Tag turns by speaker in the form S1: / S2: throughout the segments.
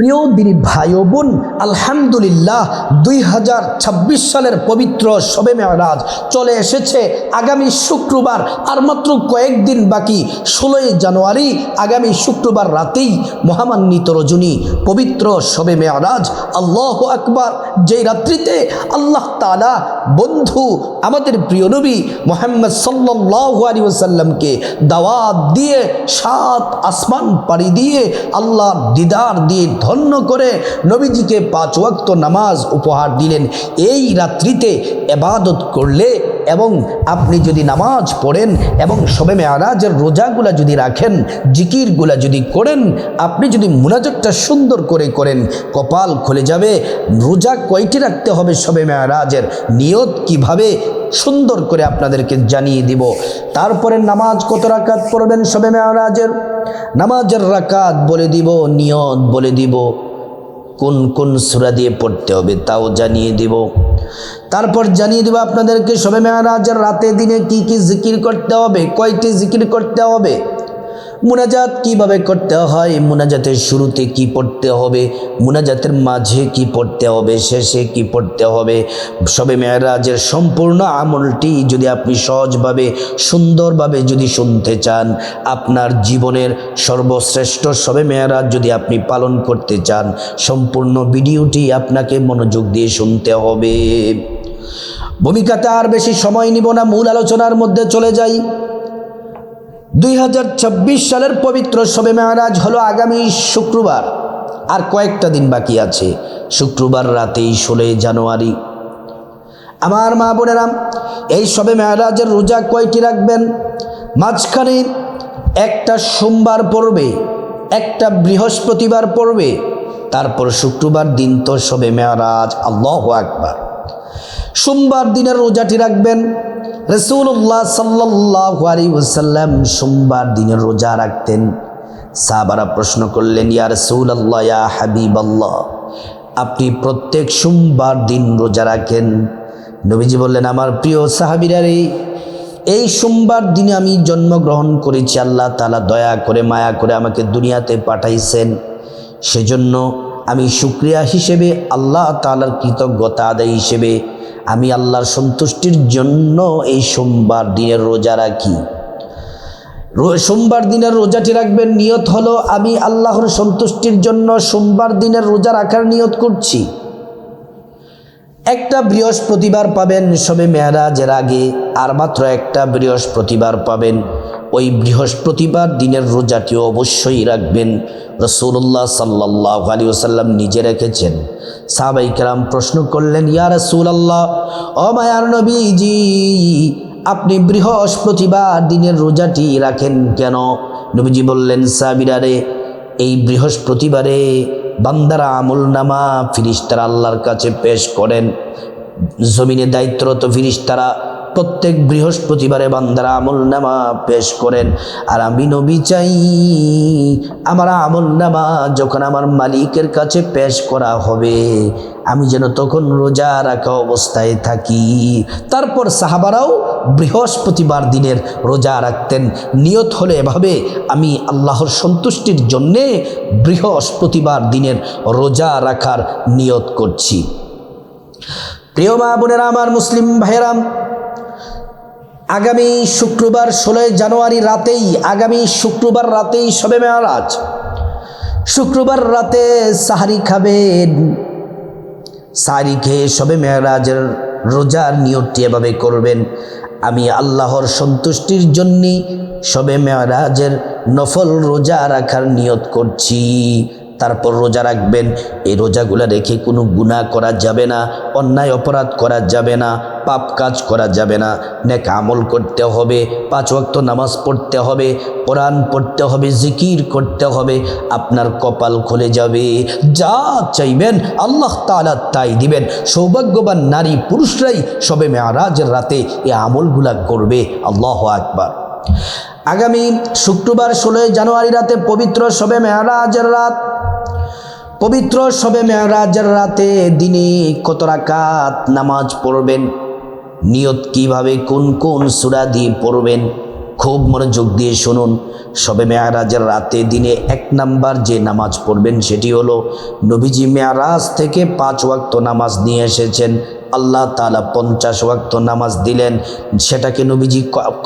S1: প্রিয় দিনী ভাই বোন, আলহামদুলিল্লাহ দুই হাজার ছাব্বিশ সালের পবিত্র শবে মেয়ারাজ চলে এসেছে আগামী শুক্রবার, আর মাত্র কয়েকদিন বাকি, ষোলোই জানুয়ারি, আগামী শুক্রবার রাতেই মহামান্বিত রজনী, পবিত্র শবে মেয়ারাজ আল্লাহ আকবার। যেই রাত্রিতে আল্লাহ তালা বন্ধু, আমাদের প্রিয় নবী মোহাম্মদ সাল্লাহ আলী ওসাল্লামকে দাওয়াত দিয়ে সাত আসমান পাড়ি দিয়ে আল্লাহর দিদার দিয়ে ধন্য করে নবীজিকে পাঁচ ওয়াক্ত নামাজ উপহার দিলেন। এই রাত্রিতে এবাদত করলে এবং আপনি যদি নামাজ পড়েন এবং সবে মেয়ারাজের রোজাগুলা যদি রাখেন, জিকিরগুলা যদি করেন, আপনি যদি মুনাজতটা সুন্দর করে করেন, কপাল খুলে যাবে। রোজা কয়টি রাখতে হবে সবে মেয়ারাজের? নিয়ত কীভাবে সুন্দর করে আপনাদেরকে জানিয়ে দিব। তারপরে নামাজ কত রাকাত পড়বেন সবে মেয়ারাজের? নামাজের রাকাত বলে দিব, নিয়ত বলে দিব। কোন কোন সুরা দিয়ে পড়তে হবে তাও জানিয়ে দেব। তারপর জানিয়ে দেব আপনাদেরকে সবে মেয়ারাজের রাতে দিনে কি কি জিকির করতে হবে, কয়টি জিকির করতে হবে। মুনাজাত কীভাবে করতে হয়, মুনাজাতের শুরুতে কি পড়তে হবে, মুনাজাতের মাঝে কি পড়তে হবে, শেষে কি পড়তে হবে, সবে মেয়ারাজের সম্পূর্ণ আমলটি যদি আপনি সহজভাবে, সুন্দরভাবে যদি শুনতে চান, আপনার জীবনের সর্বশ্রেষ্ঠ সবে মেয়ারাজ যদি আপনি পালন করতে চান, সম্পূর্ণ ভিডিওটি আপনাকে মনোযোগ দিয়ে শুনতে হবে। ভূমিকাতে আর বেশি সময় নিব না, মূল আলোচনার মধ্যে চলে যাই। দুই হাজার ছাব্বিশ সালের পবিত্র শবে মেয়ারাজ হলো আগামী শুক্রবার। আর কয়েকটা দিন বাকি আছে। শুক্রবার রাতেই ষোলোই জানুয়ারি। আমার মা বোনেরাম এই সবে মেয়ারাজের রোজা কয়টি রাখবেন? মাঝখানে একটা সোমবার পড়বে, একটা বৃহস্পতিবার পড়বে, তারপর শুক্রবার দিন তো সবে মেয়ারাজ, আল্লাহ আকবার। সোমবার দিনের রোজাটি রাখবেন রসুল্লাহ সাল্লাহ আলী ওসাল্লাম সোমবার দিনের রোজা রাখতেন। সাহাবারা প্রশ্ন করলেন, ইয়া রসুল আল্লাহ ইয়া আপনি প্রত্যেক সোমবার দিন রোজা রাখেন? নবীজি বললেন, আমার প্রিয় সাহাবিরা রে, এই সোমবার দিনে আমি জন্মগ্রহণ করেছি, আল্লাহ তালা দয়া করে, মায়া করে আমাকে দুনিয়াতে পাঠাইছেন। সেজন্য আমি শুক্রিয়া হিসেবে আল্লাহ তালার কৃতজ্ঞতা আদায় হিসেবে আমি আল্লাহর সন্তুষ্টির জন্য এই সোমবার দিনের রোজা রাখি। সোমবার দিনের রোজাটি রাখবেন, নিয়ত হলো আমি আল্লাহর সন্তুষ্টির জন্য সোমবার দিনের রোজা রাখার নিয়ত করছি। একটা বৃহস্পতিবার পাবেন, সবে মেয়ারাজের আগে, আর মাত্র একটা বৃহস্পতিবার পাবেন। ওই বৃহস্পতিবার দিনের রোজাটিও অবশ্যই রাখবেন। রসুল্লাহ সাল্লাহ আলী ওসাল্লাম নিজে রেখেছেন। সাহাবাই কেরাম প্রশ্ন করলেন, ইয়া রসুল আল্লাহ ও মায়ার নবীজি, আপনি বৃহস্পতিবার দিনের রোজাটি রাখেন কেন? নবীজি বললেন সাবিরারে এই বৃহস্পতিবারে বান্দারা আমল নামা ফিরিস্তারা আল্লাহর কাছে পেশ করেন। জমিনে দায়িত্বরত ফিরিস্তারা প্রত্যেক বৃহস্পতিবারে বান্দারা আমল নামা পেশ করেন। আর আমি নবী চাই, আমার আমল নামা যখন আমার মালিকের কাছে পেশ করা হবে, আমি যেন তখন রোজা রাখা অবস্থায় থাকি। তারপর সাহাবারাও বৃহস্পতিবার দিনের রোজা রাখতেন। নিয়ত হলে এভাবে আমি আল্লাহর সন্তুষ্টির জন্যে বৃহস্পতিবার দিনের রোজা রাখার নিয়ত করছি। প্রিয় মা বোনেরা, আমার মুসলিম ভাইয়েরাম আগামী শুক্রবার ষোলোই জানুয়ারি রাতেই, আগামী শুক্রবার রাতেই সবে মেয়ারাজ। শুক্রবার রাতে সাহারি খাবেন সাহারি খেয়ে সবে মেয়ারাজের রোজার নিয়তটি এভাবে করবেন। আমি আল্লাহর সন্তুষ্টির জন্যে সবে মেয়ারাজের নফল রোজা রাখার নিয়ত করছি। তারপর রোজা রাখবেন। এই রোজাগুলো রেখে কোনো গুণা করা যাবে না, অন্যায় অপরাধ করা যাবে না, পাপ কাজ করা যাবে না। নেক আমল করতে হবে, পাঁচ ওয়াক্ত নামাজ পড়তে হবে, কোরআন পড়তে হবে, জিকির করতে হবে। আপনার কপাল খুলে যাবে। যা চাইবেন আল্লাহ তালা তাই দিবেন। সৌভাগ্যবান নারী পুরুষরাই সবে মেয়ারাজের রাতে এই আমলগুলা করবে। আল্লাহ আকবার। আগামী শুক্রবার ষোলোই জানুয়ারি রাতে পবিত্র সবে মেয়ারাজের রাত পবিত্র সবে মেয়ারাজের রাতে দিনে কত রাকাত নামাজ পড়বেন? নিয়ত কীভাবে কোন কোন সুরা দিয়ে পড়বেন? খুব মনোযোগ দিয়ে শুনুন। সবে মেয়ারাজের রাতে দিনে এক নাম্বার যে নামাজ পড়বেন সেটি হলো নবীজি মেয়ারাজ থেকে পাঁচ ওয়াক্ত নামাজ নিয়ে এসেছেন। আল্লাহ তালা পঞ্চাশ ওয়াক্ত নামাজ দিলেন। সেটাকে নবীজি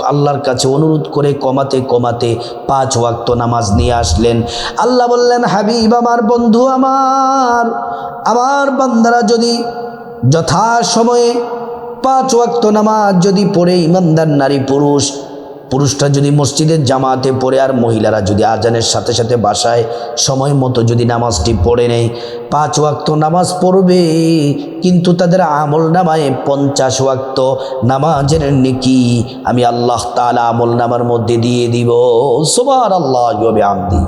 S1: আল্লাহর কাছে অনুরোধ করে কমাতে কমাতে পাঁচ ওয়াক্ত নামাজ নিয়ে আসলেন। আল্লাহ বললেন, হাবিব আমার বন্ধু আমার আমার বান্দারা যদি যথা সময়ে পাঁচ ওয়াক্ত নামাজ যদি পড়ে, ইমানদার নারী পুরুষ পুরুষরা যদি মসজিদের জামাতে পড়ে আর মহিলারা যদি আজানের সাথে সাথে বাসায় সময় মতো যদি নামাজটি পড়ে নেয়, পাঁচ ওয়াক্ত নামাজ পড়বে। কিন্তু তাদের আমল নামায় পঞ্চাশ ওয়াক্ত নামাজের নেকি। আমি আল্লাহ তালা আমল নামার মধ্যে দিয়ে দিব। সোবার আল্লাহ ইবে আমদি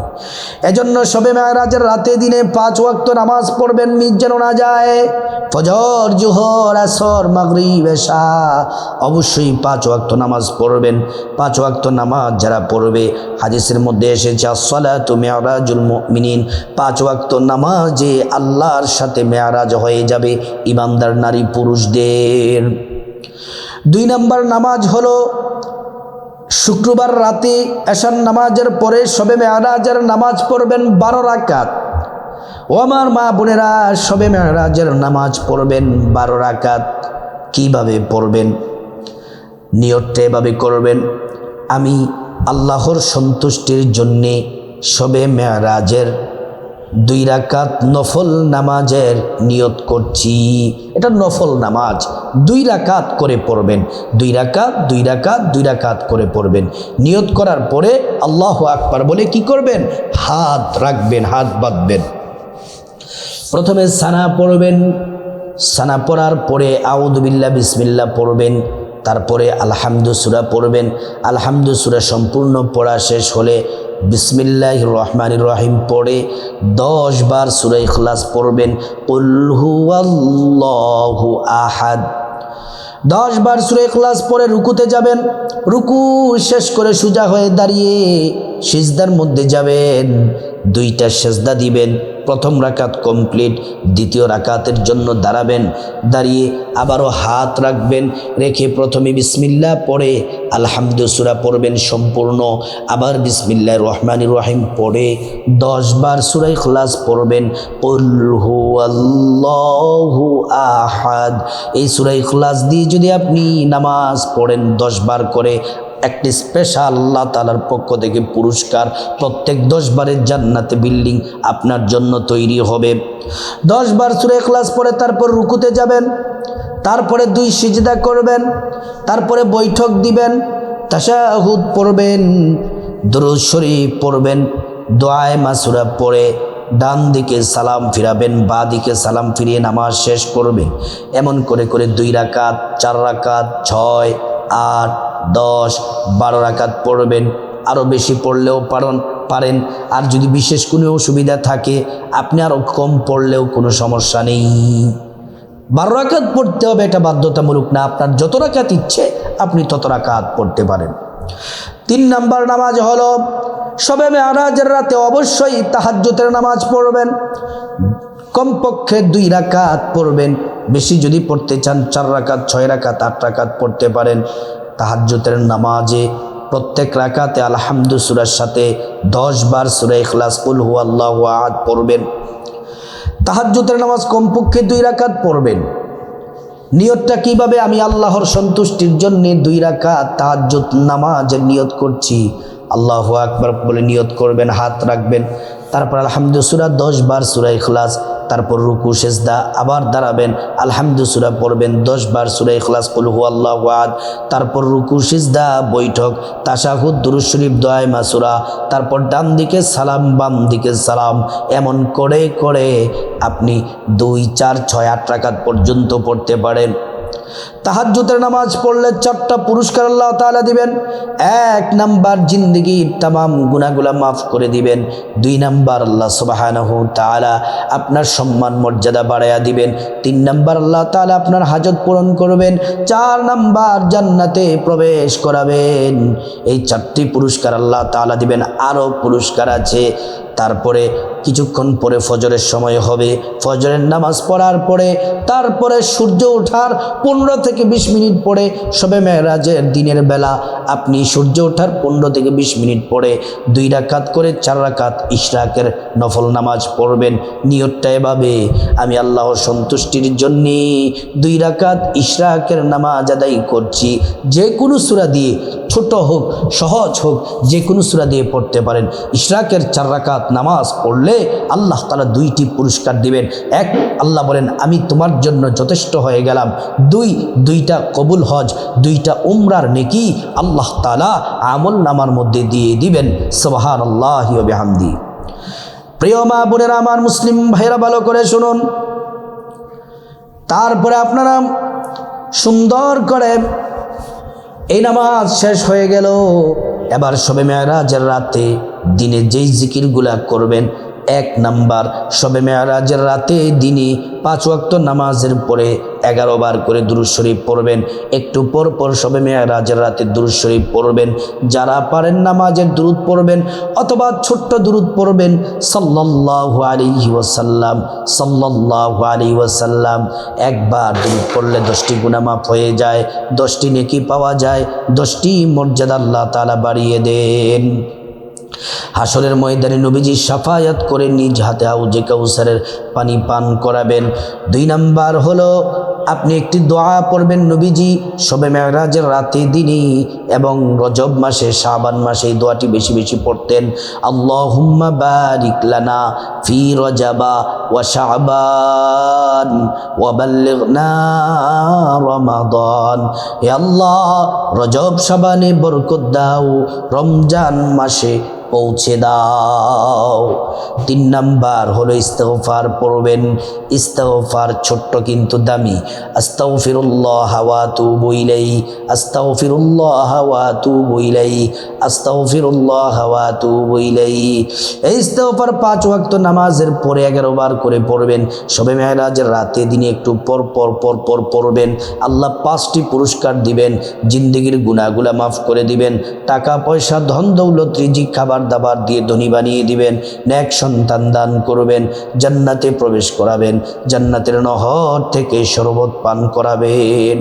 S1: এজন্য সবে মেয়ারাজের রাতে দিনে পাঁচ ওয়াক্ত নামাজ পড়বেন মিস যেন না যায়। ফজর, জোহর, আসর, মাগরিব, এশা, অবশ্যই পাঁচ ওয়াক্ত নামাজ পড়বেন। পাঁচ ওয়াক্ত নামাজ যারা পড়বে, হাদিসের মধ্যে এসেছে, আসসালাতু মেয়ারাজুল মিনিন পাঁচ ওয়াক্ত নামাজে আল্লাহর সাথে মেয়ারাজ হয়ে যাবে ইমানদার নারী পুরুষদের। দুই নাম্বার নামাজ হলো শুক্রবার রাতে এশান নামাজের পরে সবে মেয়ারাজের নামাজ পড়বেন বারো রাকাত। ও আমার মা বোনেরা, সবে মেয়ারাজের নামাজ পড়বেন বারো রাকাত। কীভাবে পড়বেন? নিয়তটা এভাবে করবেন। আমি আল্লাহর সন্তুষ্টির জন্যে সবে মেয়ারাজের দুই রাকাত নফল নামাজের নিয়ত করছি। এটা নফল নামাজ। দুই রাকাত করে পড়বেন। দুই রাকাত দুই রাকাত দুই রাকাত করে পড়বেন। নিয়ত করার পরে আল্লাহ আকবার বলে কি করবেন? হাত রাখবেন, হাত বাঁধবেন। প্রথমে সানা পড়বেন, সানা পড়ার পরে আউদুবিল্লা বিসমিল্লা পড়বেন, তারপরে আলহামদু সুরা পড়বেন। আলহামদু সুরা সম্পূর্ণ পড়া শেষ হলে বিসমিল্লাহ রহমান রহিম পড়ে দশ বার সুরা ইখলাস পড়বেন। উল্হু আহাদ। দশ বার সুরে ক্লাস পরে রুকুতে যাবেন। রুকু শেষ করে সোজা হয়ে দাঁড়িয়ে সিজদার মধ্যে যাবেন। দুইটা সেজদা দিবেন। প্রথম রাকাত কমপ্লিট, দ্বিতীয় রাকাতের জন্য দাঁড়াবেন, দাঁড়িয়ে আবারও হাত রাখবেন, রেখে প্রথমে বিসমিল্লা পড়ে আলহামদু সুরা পড়বেন সম্পূর্ণ, আবার বিসমিল্লা রহমান রহিম পড়ে দশ বার সুরাই খলাস পড়বেন আল্লাহু আহাদ। এই সুরাই খলাস দিয়ে যদি আপনি নামাজ পড়েন দশ বার করে একটি স্পেশাল আল্লাহ তালার পক্ষ থেকে পুরস্কার। প্রত্যেক দশ বারের জান্নাতে বিল্ডিং আপনার জন্য তৈরি হবে। দশ বার সুরে ক্লাস পরে তারপর রুকুতে যাবেন, তারপরে দুই সিজদা করবেন, তারপরে বৈঠক দিবেন, তাশাহুদ পড়বেন, দরুদ শরীফ পড়বেন, দোয়ায় মাসুরা পড়ে ডান দিকে সালাম ফিরাবেন, বা দিকে সালাম ফিরিয়ে নামাজ শেষ করবেন এমন করে করে দুই রাকাত, চার রাকাত, ছয়, আট দশ, বারো রাকাত পড়বেন, আরও বেশি পড়লেও পারেন পারেন। আর যদি বিশেষ কোনো অসুবিধা থাকে, আপনি আরও কম পড়লেও কোনো সমস্যা নেই। বারো রাকাত পড়তে হবে এটা বাধ্যতামূলক না, আপনার যত রাকাত ইচ্ছে, আপনি তত রাকাত পড়তে পারেন। তিন নাম্বার নামাজ হলো, সবে মেয়ারাজের রাতে অবশ্যই তাহাজ্জুতের নামাজ পড়বেন, কমপক্ষে দুই রাকাত পড়বেন, বেশি যদি পড়তে চান, চার রাকাত, ছয় রাকাত, আট রাকাত পড়তে পারেন। তাহাজ্জুতের নামাজে প্রত্যেক রাকাতে আলহামদু সুরার সাথে দশ বার সুরা ইখলাস উল হু আল্লাহ আহাদ পড়বেন। তাহাজ্জুতের নামাজ কমপক্ষে দুই রাকাত পড়বেন। নিয়তটা কীভাবে আমি আল্লাহর সন্তুষ্টির জন্য দুই রাকাত তাহাজ্জুদ নামাজের নিয়ত করছি? আল্লাহ আকবার বলে নিয়ত করবেন, হাত রাখবেন। তারপর আলহামদু সুরা দশ বার সুরা ইখলাস তারপর রুকু, সেজদা আবার দাঁড়াবেন। আলহামদুসুরা পড়বেন দশ বার সুরাই ইখলাস কুলহু আল্লাহ ওয়াদ তারপর রুকু, সিজদা, বৈঠক, তাশাহুদ, দুরুদ শরীফ মাসুরা তারপর ডান দিকে সালাম, বাম দিকে সালাম। এমন করে করে আপনি দুই, চার, ছয়, আট রাকাত পর্যন্ত পড়তে পারেন। তাহাজ্জুতের নামাজ পড়লে চারটা পুরস্কার আল্লাহ তাআলা দিবেন। এক নাম্বার জিন্দগির তামাম গুনাহগুলা মাফ করে দিবেন। দুই নাম্বার আল্লাহ সুবহানাহু তাআলা আপনার সম্মান মর্যাদা বাড়াইয়া দিবেন। তিন নাম্বার আল্লাহ তাআলা আপনার হাজত পূরণ করবেন। চার নাম্বার জান্নাতে প্রবেশ করাবেন। এই চারটি পুরস্কার আল্লাহ তাআলা দিবেন। আরও পুরস্কার আছে। তারপরে কিছুক্ষণ পরে ফজরের সময় হবে। ফজরের নামাজ পড়ার পরে, তারপরে সূর্য ওঠার পনেরো থেকে বিশ মিনিট পরে সবে মেয়েরাজের দিনের বেলা। আপনি সূর্য ওঠার পনেরো থেকে বিশ মিনিট পরে দুই রাকাত করে চার রাকাত ইশরাকের নফল নামাজ পড়বেন। নিয়তটা এভাবে, আমি আল্লাহর সন্তুষ্টির জন্যে দুই রাকাত ইশরাকের নামাজ আদায় করছি। যে কোনো সুরা দিয়ে ছোট হোক, সহজ হোক, যে কোনো সুরা দিয়ে পড়তে পারেন। ইশরাকের চার রাকাত নামাজ পড়লে আল্লাহ তালা দুইটি পুরস্কার দিবেন। এক, আল্লাহ বলেন, আমি তোমার জন্য যথেষ্ট হয়ে গেলাম। দুই, দুইটা কবুল হজ, দুইটা উমরার নেকি আল্লাহ তালা আমল নামার মধ্যে দিয়ে দিবেন। সবাহান আল্লাহ প্রিয় মা বোনেরা, আমার মুসলিম ভাইরা ভালো করে শুনুন। তারপরে আপনারা সুন্দর করে এই নামাজ শেষ হয়ে গেল। এবার সবে মেয়ারাজের রাতে দিনে যেই জিকিরগুলা করবেন এক নাম্বার। সবে মেয়ারাজের রাতে দিনে পাঁচ ওয়াক্ত নামাজের পরে এগারো বার করে দুরুদ শরীফ পড়বেন। একটু পর পর সবে মেয়ারাজের রাতে দুরুদ শরীফ পড়বেন। যারা পারেন নামাজের দুরুদ পড়বেন অথবা ছোট্ট দুরুদ পড়বেন, সাল্লাল্লাহু আলাইহি ওয়াসাল্লাম, সাল্লাল্লাহু আলাইহি ওয়াসাল্লাম। একবার দুরুদ পড়লে দশটি গুনামাফ হয়ে যায়, দশটি নেকি পাওয়া যায়, দশটি মর্যাদা আল্লাহ তাআলা বাড়িয়ে দেন। হাসরের ময়দানে নবীজি সাফায়াত করে নিজ হাতে আউজে কাউসারের পানি পান করাবেন। দুই নাম্বার হলো, আপনি একটি দোয়া পড়বেন নবীজি সবে মেয়রাজের রাতে দিনই এবং রজব মাসে, শাবান মাসে এই দোয়াটি বেশি বেশি পড়তেন। আল্লাহুম্মা বারিক লানা ফি রজাবা ওয়া শাবান ওয়া বাল্লিগনা রমাদান। হে আল্লাহ, রজব শাবানে বরকত দাও, রমজান মাসে পৌঁছে দাও। তিন নাম্বার হলো ইস্তফার পড়বেন। ইস্তফার ছোট্ট কিন্তু দামি। আস্তাও ফিরুল্লাহ হাওয়া তু বইলাই আস্তাও ফিরুল্লাহ হাওয়া তু বইলাই আস্তাও ফিরুল্লাহ হাওয়া তু বইলাই এই ইস্তফার পাঁচ ওয়াক্ত নামাজের পরে এগারো বার করে পড়বেন। সবে মেহরাজের রাতে দিনে একটু পর পর পর পর পড়বেন। আল্লাহ পাঁচটি পুরস্কার দিবেন। জিন্দগির গুণাগুলা মাফ করে দিবেন। টাকা পয়সা ধন দৌলত রিজিক খাবার দাবার দিয়ে ধনী বানিয়ে দিবেন। ন্যাক সন্তান দান করবেন, জান্নাতে প্রবেশ করাবেন, জান্নাতের নহর থেকে শরবত পান করাবেন।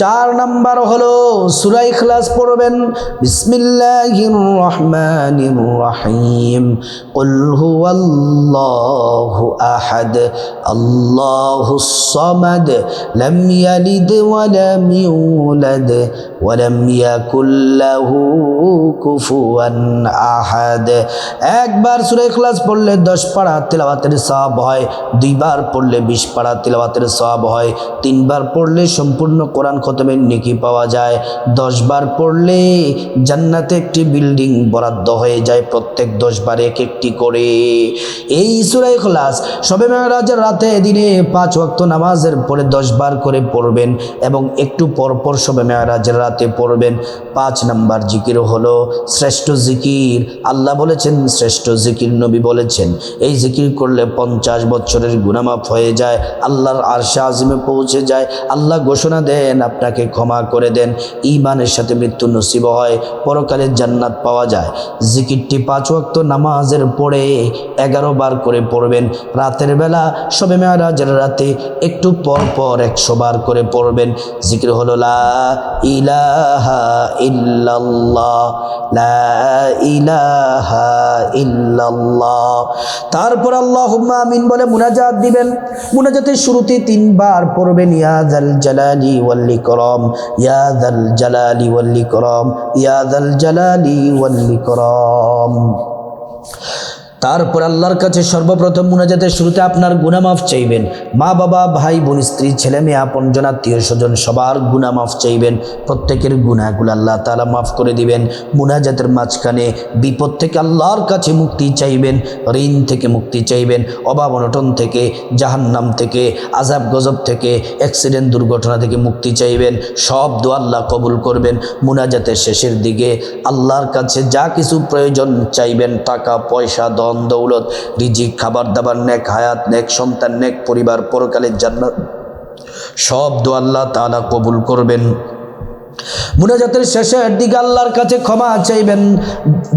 S1: চার নাম্বার হলো সুরাই খ্লাস পড়বেন বিসমিল্লাহির আহাদ কুফুয়ান আহাদ। একবার সুরাই খ্লাস পড়লে দশ পাড়া তেলাওয়াতের সওয়াব হয়, দুইবার পড়লে বিশ পাড়া তেলাওয়াতের সওয়াব হয়, তিনবার পড়লে সম্পূর্ণ কোরআন খতমের নেকি পাওয়া যায়, দশবার পড়লে জান্নাতে একটি বিল্ডিং বরাদ্দ হয়ে যায় প্রত্যেক দশবার এক একটি করে। এই সুরাই খলাস সবে মেয়ারাজের রাতে দিনে পাঁচ ওয়াক্ত নামাজের পরে দশবার করে পড়বেন এবং একটু পর পর সবে মেয়ারাজের রাতে পড়বেন। পাঁচ নাম্বার জিকির হলো শ্রেষ্ঠ জিকির। আল্লাহ বলেছেন, শ্রেষ্ঠ জিকির নবী বলেছেন। এই জিকির করলে পঞ্চাশ বছরের গুনামাফ হয়ে যায়, আল্লাহর আরশা আজিমে পৌঁছে যায়। আল্লাহ ঘোষণা দেন, আপনাকে ক্ষমা করে দেন। ইমানের সাথে মৃত্যু নসিব হয় পরকালের জান্নাত পাওয়া যায়। জিকিরটি পাঁচ ওয়াক্ত নামাজের পরে এগারো বার করে পড়বেন। রাতের বেলা সবে মেয়ারাজের রাতে একটু পর পর একশো বার করে পড়বেন। জিকির হলো লা ইলাহা ইল্লাল্লাহ। লা ইলাহা ইল্লাল্লাহ। তারপর আল্লাহ আমিন বলে মুনাজাত দিবেন। মুনাজাতের শুরুতে তিনবার পড়বেন ইয়াদাল জালালি ওয়াল ইকরাম ইয়াদাল জালালি ওয়াল ইকরাম ইয়াদাল জালালি ওয়াল ইকরাম। তারপর আল্লাহর কাছে সর্বপ্রথম মুনাজাতের শুরুতে আপনার গুনামাফ চাইবেন। মা, বাবা, ভাই, বোন, স্ত্রী, ছেলে, মেয়ে আপনজন আত্মীয় স্বজন, সবার গুনামাফ চাইবেন। প্রত্যেকের গুনাহগুলো আল্লাহ তালা মাফ করে দিবেন। মুনাজাতের মাঝখানে বিপদ থেকে আল্লাহর কাছে মুক্তি চাইবেন, ঋণ থেকে মুক্তি চাইবেন, অভাব অনটন থেকে, জাহান্নাম থেকে আজাব গজব থেকে, অ্যাক্সিডেন্ট দুর্ঘটনা থেকে মুক্তি চাইবেন। সব দো আল্লাহ কবুল করবেন। মুনাজাতের শেষের দিকে আল্লাহর কাছে যা কিছু প্রয়োজন চাইবেন, টাকা, পয়সা ধন দৌলত, রিজিক খাবার দাবার নেক হায়াত, নেক সন্তান, নেক পরিবার, পরকালের জান্নাত। সব দো আল্লাহ তালা কবুল করবেন। মুনাজাতের শেষের দিকে আল্লাহর কাছে ক্ষমা চাইবেন,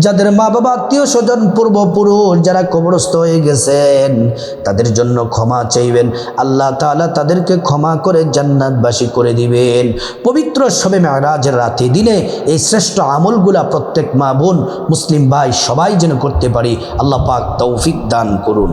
S1: যাদের মা বাবা আত্মীয় স্বজন পূর্বপুরুষ যারা কবরস্থ হয়ে গেছেন, তাদের জন্য ক্ষমা চাইবেন। আল্লাহ তাআলা তাদেরকে ক্ষমা করে জান্নাতবাসী করে দিবেন। পবিত্র শবে মেরাজের রাতে দিনে এই শ্রেষ্ঠ আমলগুলা প্রত্যেক মা বোন মুসলিম ভাই সবাই যেন করতে পারি। আল্লাহ পাক তৌফিক দান করুন।